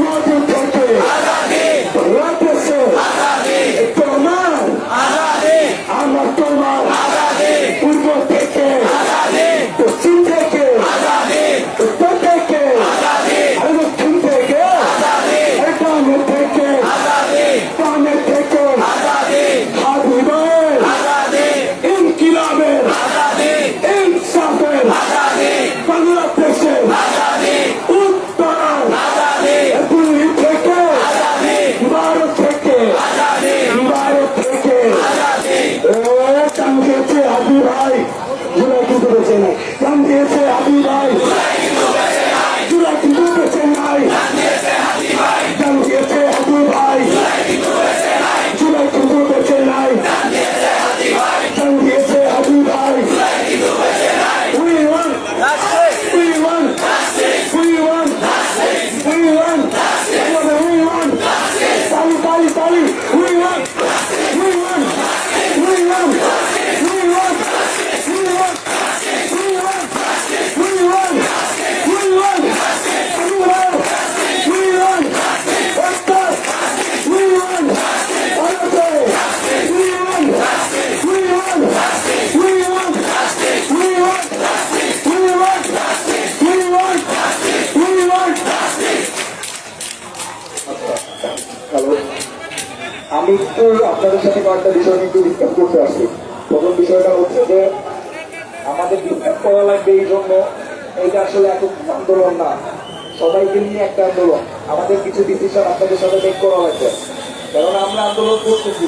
Lord will Mighty Mover. আমি একটু আপনাদের সাথে কয়েকটা বিষয় নিয়ে একটু ডিসকাস করতে আসছি। প্রথম বিষয়টা হচ্ছে যে, আমাদের ডিসকাস করা লাগবে এই জন্য। এটা আসলে এত আন্দোলন না। সবাইকে নিয়ে একটা আন্দোলন। আমাদের কিছু ডিসিশন আপনাদের সাথে মেক করা হয়েছে কারণ আমরা আন্দোলন করতেছি।